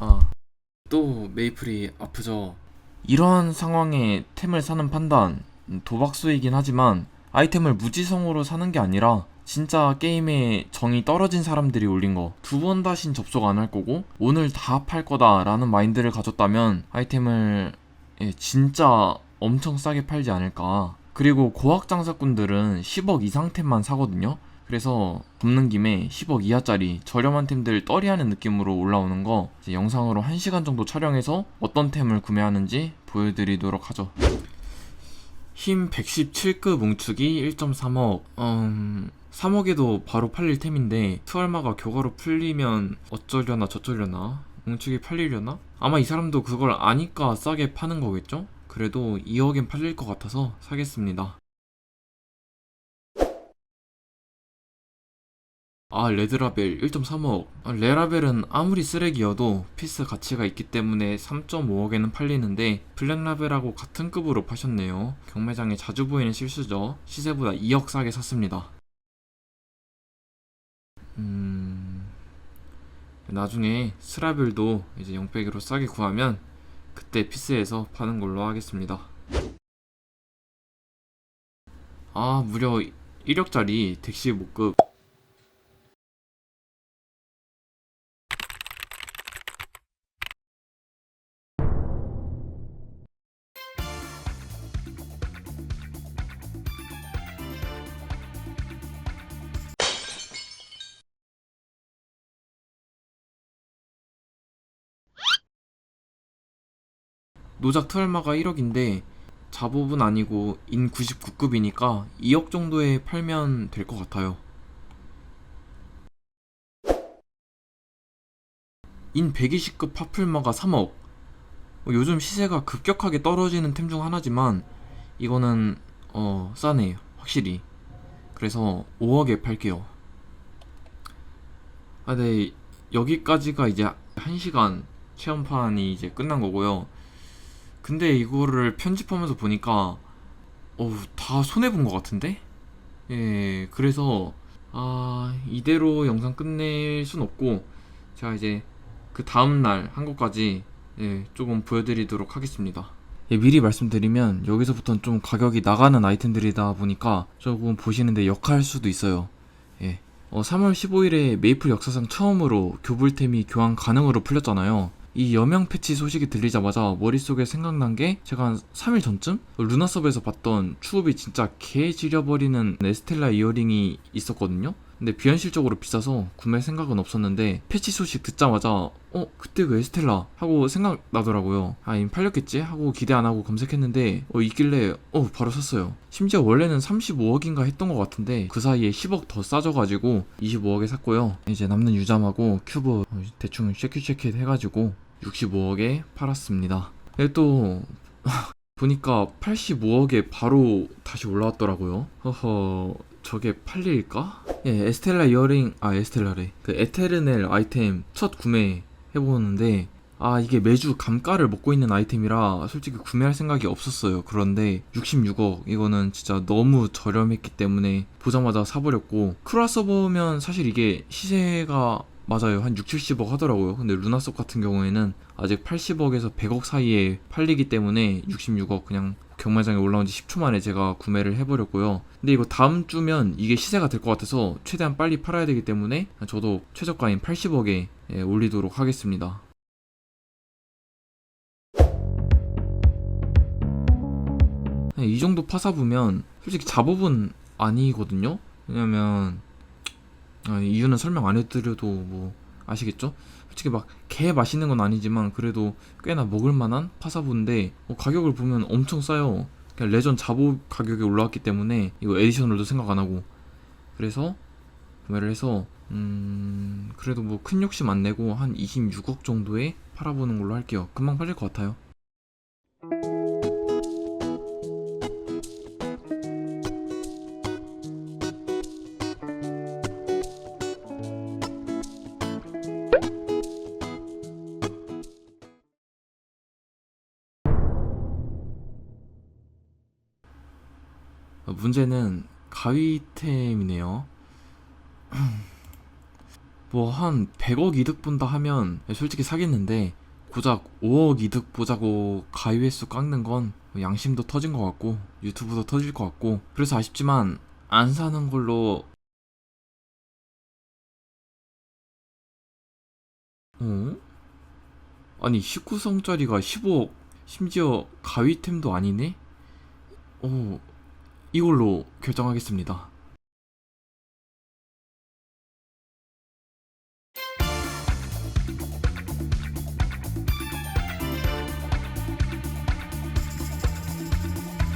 아, 또 메이플이 아프죠. 이러한 상황에 템을 사는 판단, 음, 도박수이긴 하지만 아이템을 무지성으로 사는 게 아니라 진짜 게임에 정이 떨어진 사람들이 올린 거 두 번 다신 접속 안 할 거고 오늘 다 팔 거다라는 마인드를 가졌다면 아이템을 예, 진짜 엄청 싸게 팔지 않을까. 그리고 고학 장사꾼들은 10억 이상 템만 사거든요. 그래서 굽는 김에 10억 이하짜리 저렴한 템들 떨이하는 느낌으로 올라오는 거 영상으로 1시간 정도 촬영해서 어떤 템을 구매하는지 보여드리도록 하죠. 힘 117급 뭉축이 1.3억. 음, 3억에도 바로 팔릴 템인데 투알마가 교가로 풀리면 어쩌려나 저쩌려나 뭉축이 팔리려나? 아마 이 사람도 그걸 아니까 싸게 파는 거겠죠? 그래도 2억엔 팔릴 것 같아서 사겠습니다. 아 레드라벨 1.3억. 아, 레라벨은 아무리 쓰레기여도 피스 가치가 있기 때문에 3.5억에는 팔리는데 블랙라벨하고 같은 급으로 파셨네요. 경매장에 자주 보이는 실수죠. 시세보다 2억 싸게 샀습니다. 음... 나중에 스라벨도 이제 영백으로 싸게 구하면 그때 피스에서 파는 걸로 하겠습니다. 아 무려 1억짜리 덱시 목급 노작 트얼마가 1억인데 자법은 아니고 인 99급이니까 2억 정도에 팔면 될 것 같아요. 인 120급 파풀마가 3억. 뭐 요즘 시세가 급격하게 떨어지는 템 중 하나지만 이거는 어 싸네 확실히. 그래서 5억에 팔게요. 아, 네 여기까지가 이제 1시간 체험판이 이제 끝난 거고요. 근데 이거를 편집하면서 보니까 어우 다 손해 본 것 같은데? 예, 그래서 아 이대로 영상 끝낼 순 없고 제가 이제 그 다음 날 한 것까지 예, 조금 보여드리도록 하겠습니다. 예, 미리 말씀드리면 여기서부터는 좀 가격이 나가는 아이템들이다 보니까 조금 보시는데 역할 수도 있어요. 예. 어, 3월 15일에 메이플 역사상 처음으로 교불템이 교환 가능으로 풀렸잖아요. 이 여명 패치 소식이 들리자마자 머릿속에 생각난 게 제가 한 3일 전쯤 루나섭에서 봤던 추업이 진짜 개 지려버리는 에스텔라 이어링이 있었거든요. 근데 비현실적으로 비싸서 구매 생각은 없었는데 패치 소식 듣자마자 어 그때 그 에스텔라 하고 생각나더라고요. 아 이미 팔렸겠지 하고 기대 안 하고 검색했는데 어 있길래 어 바로 샀어요. 심지어 원래는 35억인가 했던 것 같은데 그 사이에 10억 더 싸져가지고 25억에 샀고요. 이제 남는 유잠하고 큐브 어, 대충 쉐킷쉐킷 해가지고 65억에 팔았습니다. 또 보니까 85억에 바로 다시 올라왔더라고요. 허허, 저게 팔릴까? 예, 에스텔라 이어링, 아, 에스텔라래. 그 에테르넬 아이템 첫 구매 해보는데, 아, 이게 매주 감가를 먹고 있는 아이템이라 솔직히 구매할 생각이 없었어요. 그런데 66억, 이거는 진짜 너무 저렴했기 때문에 보자마자 사버렸고, 크라서 보면 사실 이게 시세가 맞아요. 한 6, 70억 하더라고요. 근데 루나섭 같은 경우에는 아직 80억에서 100억 사이에 팔리기 때문에 66억 그냥 경매장에 올라온 지 10초 만에 제가 구매를 해버렸고요. 근데 이거 다음 주면 이게 시세가 될 것 같아서 최대한 빨리 팔아야 되기 때문에 저도 최저가인 80억에 예, 올리도록 하겠습니다. 네, 이 정도 파사보면 솔직히 잡업은 아니거든요. 왜냐면 아, 이유는 설명 안 해드려도 뭐 아시겠죠? 솔직히 막 개 맛있는 건 아니지만 그래도 꽤나 먹을 만한 파사부인데 어, 가격을 보면 엄청 싸요. 그냥 레전 자보 가격이 올라왔기 때문에 이거 에디션으로도 생각 안 하고 그래서 구매를 해서 음 그래도 뭐 큰 욕심 안 내고 한 26억 정도에 팔아보는 걸로 할게요. 금방 팔릴 것 같아요. 문제는 가위템이네요. 뭐 한 100억 이득 본다 하면 솔직히 사겠는데 고작 5억 이득 보자고 가위 횟수 깎는 건 양심도 터진 것 같고 유튜브도 터질 것 같고 그래서 아쉽지만 안 사는 걸로 어? 아니 19성짜리가 15억 심지어 가위템도 아니네? 오 이걸로 결정하겠습니다